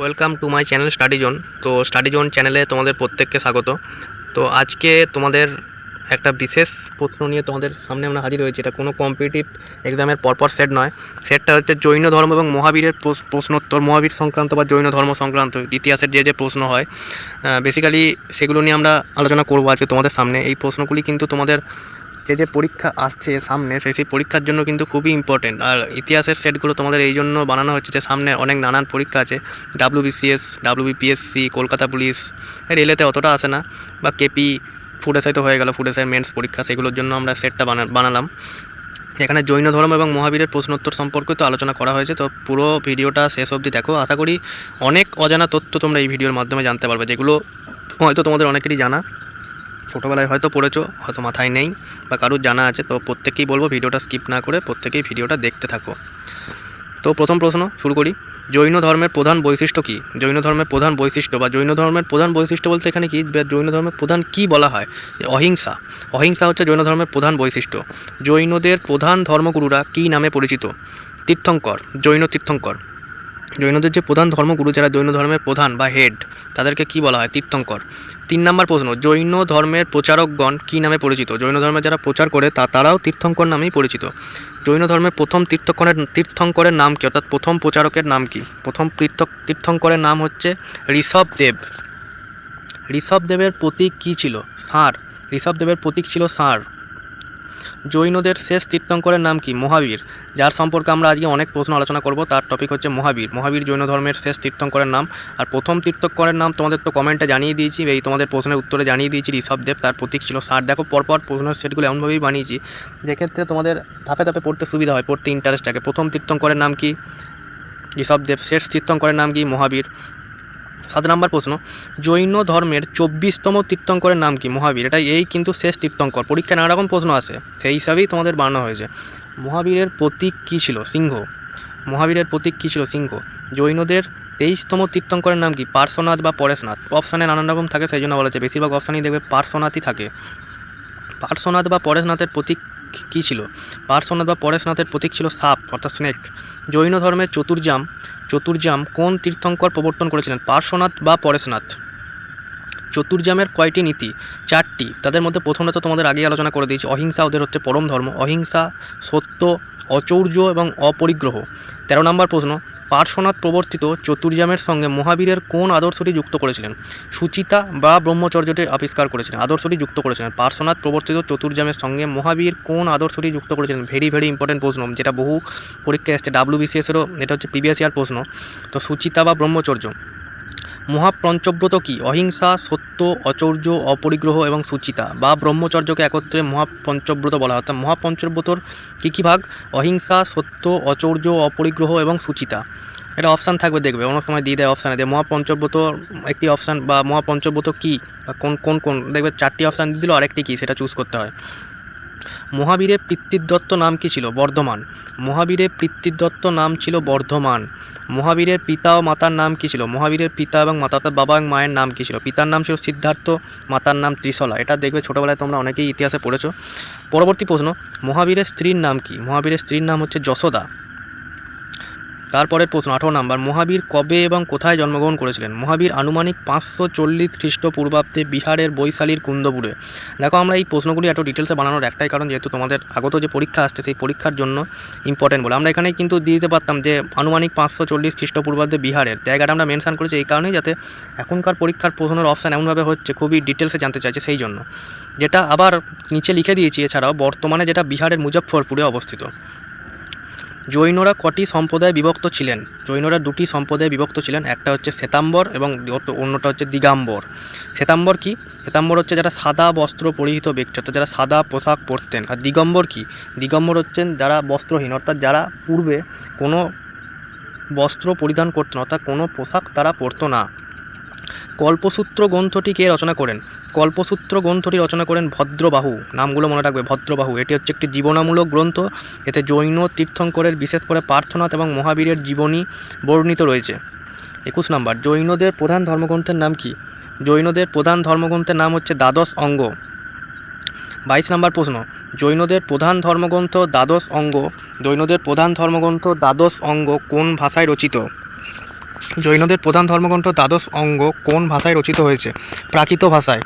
Welcome to my channel study zone তো study zone চ্যানেলে তোমাদের প্রত্যেককে স্বাগত। তো আজকে তোমাদের একটা বিশেষ প্রশ্ন নিয়ে তোমাদের সামনে আমরা হাজির হয়েছি। এটা কোনো কম্পিটিটিভ এক্সামের পরপর সেট নয়। সেটটা হচ্ছে জৈন ধর্ম এবং মহাবীরের প্রশ- প্রশ্নোত্তর। মহাবীর সংক্রান্ত বা জৈন ধর্ম সংক্রান্ত ইতিহাসের যে যে প্রশ্ন হয় বেসিক্যালি সেগুলো নিয়ে আমরা আলোচনা করব আজকে তোমাদের সামনে। এই প্রশ্নগুলি কিন্তু তোমাদের যে যে পরীক্ষা আসছে সামনে, সেই সেই পরীক্ষার জন্য কিন্তু খুবই ইম্পর্টেন্ট আর ইতিহাসের সেটগুলো তোমাদের এই জন্য বানানো হচ্ছে যে সামনে অনেক নানান পরীক্ষা আছে। W BCS W BPSC Kolkata police রেলেতে অতটা আসে না। বা কেপি ফুড এসআই তো হয়ে গেল ফুড এসআই মেন্স পরীক্ষা, সেগুলোর জন্য আমরা সেটটা বানা, বানালাম। এখানে জৈন ধর্ম এবং মহাবীরের প্রশ্নোত্তর সম্পর্কে তো আলোচনা করা হয়েছে, তো পুরো ভিডিওটা শেষ অবধি দেখো। আশা করি অনেক অজানা তথ্য তোমরা এই ভিডিওর মাধ্যমে জানতে পারবে, যেগুলো হয়তো তোমাদের অনেকেরই জানা। ছোটোবেলায় হয়তো পড়েছো, হয়তো মাথায় নেই বা কারোর জানা আছে, তো প্রত্যেকেই বলব ভিডিওটা স্কিপ না করে প্রত্যেকেই ভিডিওটা দেখতে থাকো। তো প্রথম প্রশ্ন শুরু করি, জৈন ধর্মের প্রধান বৈশিষ্ট্য কী? জৈন ধর্মের প্রধান বৈশিষ্ট্য বা জৈন ধর্মের প্রধান বৈশিষ্ট্য বলতে এখানে কি? জৈন ধর্মের প্রধান কি বলা হয়? যে অহিংসা। অহিংসা হচ্ছে জৈন ধর্মের প্রধান বৈশিষ্ট্য। জৈনদের প্রধান ধর্মগুরুরা কী নামে পরিচিত? তীর্থঙ্কর, জৈন তীর্থঙ্কর। জৈনদের যে প্রধান ধর্মগুরু যারা জৈন ধর্মের প্রধান বা হেড তাদেরকে কি বলা হয়? তীর্থঙ্কর। তিন নম্বর প্রশ্ন, জৈন ধর্মের প্রচারকগণ কী নামে পরিচিত? জৈন ধর্মে যারা প্রচার করে, তা তারাও তীর্থঙ্কর নামেই পরিচিত। জৈন ধর্মের প্রথম তীর্থঙ্করের তীর্থঙ্করের নাম কি? অর্থাৎ প্রথম প্রচারকের নাম কি? প্রথম তীর্থ, তীর্থঙ্করের নাম হচ্ছে ঋষভদেব ঋষভদেবের প্রতীক কী ছিল? ষাঁড় ঋষভদেবের প্রতীক ছিল ষাঁড় জৈনদের শেষ তীর্থঙ্করের নাম কি? মহাবীর। যার সম্পর্কে আমরা আজকে অনেক প্রশ্ন আলোচনা করব, তার টপিক হচ্ছে মহাবীর। মহাবীর জৈন ধর্মের শেষ তীর্থঙ্করের নাম। আর প্রথম তীর্থঙ্করের নাম তোমাদের তো কমেন্টে জানিয়ে দিয়েছি, এই তোমাদের প্রশ্নের উত্তরে জানিয়ে দিয়েছি ঋষভদেব তার প্রতীক ছিল ষাট। দেখো, পরপর প্রশ্নের সেটগুলো এমনভাবেই বানিয়েছি যেক্ষেত্রে তোমাদের ধাপে ধাপে পড়তে সুবিধা হয়, পড়তে ইন্টারেস্ট থাকে। প্রথম তীর্থঙ্করের নাম কি? ঋষভদেব শেষ তীর্থঙ্করের নাম কি? মহাবীর। সাত নম্বর প্রশ্ন, জৈন ধর্মের চব্বিশতম তীর্থঙ্করের নাম কি? মহাবীর। এটা এই কিন্তু শেষ তীর্থঙ্কর। পরীক্ষায় নানা রকম প্রশ্ন আসে, সেই হিসাবেই তোমাদের বানানো হয়েছে। মহাবীরের প্রতীক কী ছিল? সিংহ। মহাবীরের প্রতীক কী ছিল? সিংহ। জৈনদের তেইশতম তীর্থঙ্করের নাম কি? পার্শ্বনাথ বা পরেশনাথ। অপশানে নানান রকম থাকে, সেই জন্য বলা হচ্ছে বেশিরভাগ অপশানেই দেখবে পার্শ্বনাথই থাকে। পার্শ্বনাথ বা পরেশনাথের প্রতীক কী ছিল? পার্শ্বনাথ বা পরেশনাথের প্রতীক ছিল সাপ, অর্থাৎ স্নেক জৈন ধর্মের চতুর্জাম চতুর্জাম কোন তীর্থঙ্কর প্রবর্তন করেছিলেন? পার্শ্বনাথ বা পরেশনাথ? চতুর্জামের কয়টি নীতি? চারটি। তাদের মধ্যে প্রথমটা তো তোমাদের আগেই আলোচনা করে দিয়েছি। অহিংসা ওদের হচ্ছে পরম ধর্ম। অহিংসা, সত্য, অচৌর্য এবং অপরিগ্রহ। তেরো নম্বর প্রশ্ন পার্শ্বনাথ প্রবর্তিত চতুর্যামের সঙ্গে মহাবীরের কোন আদর্শটি যুক্ত করেছিলেন? সুচিতা বা ব্রহ্মচর্যটি আবিষ্কার করেছিলেন। আদর্শটি যুক্ত করেছিলেন। পার্শ্বনাথ প্রবর্তিত চতুর্যামের সঙ্গে মহাবীর কোন আদর্শটি যুক্ত করেছিলেন? ভেরি ভেরি ইম্পর্টেন্ট প্রশ্ন, যেটা বহু পরীক্ষায় এসছে। ডাব্লিউ বিসিএসেরও এটা হচ্ছে প্রিভিয়াস ইয়ার প্রশ্ন। তো সুচিতা বা ব্রহ্মচর্য। মহাপঞ্চব্রত কি অহিংসা, সত্য, অচৌর্য, অপরিগ্রহ এবং সুচিতা বা ব্রহ্মচর্যকে একত্রে মহাপঞ্চব্রত বলা হয়। অর্থাৎ মহাপঞ্চব্রতর কী কী ভাগ? অহিংসা, সত্য, অচৌর্য, অপরিগ্রহ এবং সুচিতা। এটা অপশান থাকবে দেখবে। অনেক সময় দিয়ে দেয় অপশানে যে মহাপঞ্চব্রত একটি অপশান বা মহাপঞ্চব্রত কী? কোন কোন কোন? দেখবে চারটি অপশান দিয়ে দিল, আরেকটি কী? সেটা চুজ করতে হয়। মহাবীরের পিতৃদত্ত নাম কি ছিল? বর্ধমান। মহাবীরের পিতৃদত্ত নাম ছিল বর্ধমান। মহাবীরের পিতা ও মাতার নাম কী ছিল? মহাবীরের পিতা এবং মাতা বাবা এবং মায়ের নাম কী ছিল? পিতার নাম ছিল সিদ্ধার্থ, মাতার নাম ত্রিশলা। এটা দেখবে ছোটোবেলায় তোমরা অনেকেই ইতিহাসে পড়েছো। পরবর্তী প্রশ্ন, মহাবীরের স্ত্রীর নাম কি? মহাবীরের স্ত্রীর নাম হচ্ছে যশোদা। তারপরের প্রশ্ন, আঠারো নাম্বার, মহাবীর কবে এবং কোথায় জন্মগ্রহণ করেছিলেন? মহাবীর আনুমানিক পাঁচশো চল্লিশ খ্রিস্টপূর্বাব্দে বিহারের বৈশালীর কুন্দপুরে। দেখো, আমরা এই প্রশ্নগুলি এত ডিটেলসে বানানোর একটাই কারণ, যেহেতু তোমাদের আগত যে পরীক্ষা আসছে, সেই পরীক্ষার জন্য ইম্পর্টেন্ট বলে। আমরা এখানে কিন্তু দিয়ে দিতে পারতাম যে আনুমানিক পাঁচশো চল্লিশ খ্রিস্টপূর্বাব্দে বিহারের। জায়গাটা আমরা মেনশান করেছি এই কারণেই যাতে এখনকার পরীক্ষার প্রশ্নের অপশান এমনভাবে হচ্ছে, খুবই ডিটেলসে জানতে চাইছে সেই জন্য। যেটা আবার নিচে লিখে দিয়েছি, এছাড়াও বর্তমানে যেটা বিহারের মুজফ্ফরপুরে অবস্থিত। জৈনরা কটি সম্প্রদায়ে বিভক্ত ছিলেন? জৈনরা দুটি সম্প্রদায়ে বিভক্ত ছিলেন, একটা হচ্ছে শ্বেতাম্বর এবং অন্যটা হচ্ছে দিগাম্বর। শ্বেতাম্বর কি? শ্বেতাম্বর হচ্ছে যারা সাদা বস্ত্র পরিহিত ব্যক্তি, অর্থাৎ যারা সাদা পোশাক পরতেন। আর দিগম্বর কি? দিগম্বর হচ্ছেন যারা বস্ত্রহীন, অর্থাৎ যারা পূর্বে কোনো বস্ত্র পরিধান করতেন, অর্থাৎ কোনো পোশাক তারা পরতো না। কল্পসূত্র গ্রন্থটি কে রচনা করেন। কল্পসূত্র গ্রন্থটি রচনা করেন ভদ্রবাহু। নামগুলো মনে রাখবে, ভদ্রবাহু। এটি হচ্ছে একটি জীবনামূলক গ্রন্থ। এতে জৈন, তীর্থঙ্করের, বিশেষ করে পার্থনাথ এবং মহাবীরের জীবনী বর্ণিত রয়েছে। একুশ নম্বর, জৈনদের প্রধান ধর্মগ্রন্থের নাম কি? জৈনদের প্রধান ধর্মগ্রন্থের নাম হচ্ছে দ্বাদশ অঙ্গ। বাইশ নম্বর প্রশ্ন, জৈনদের প্রধান ধর্মগ্রন্থ দ্বাদশ অঙ্গ। জৈনদের প্রধান ধর্মগ্রন্থ দ্বাদশ অঙ্গ কোন ভাষায় রচিত? জৈনদের প্রধান ধর্মগ্রন্থ দ্বাদশ অঙ্গ কোন ভাষায় রচিত হয়েছে? প্রাকৃত ভাষায়।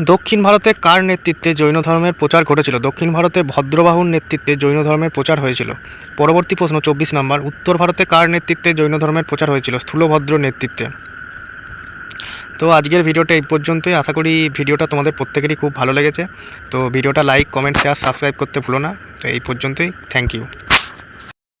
দক্ষিণ ভারতে কার নেতৃত্বে জৈন ধর্মের প্রচার ঘটেছিল? দক্ষিণ ভারতে ভদ্রবাহুর নেতৃত্বে জৈন ধর্মের প্রচার হয়েছিল। পরবর্তী প্রশ্ন, চব্বিশ নম্বর। উত্তর ভারতে কার নেতৃত্বে জৈন ধর্মের প্রচার হয়েছিল? স্থূলভদ্র নেতৃত্বে। তো আজকের ভিডিওটা এই পর্যন্তই। আশা করি ভিডিওটা তোমাদের প্রত্যেকেরই খুব ভালো লেগেছে। তো ভিডিওটা লাইক, কমেন্ট শেয়ার সাবস্ক্রাইব করতে ভুলো না। তো এই পর্যন্তই। Thank you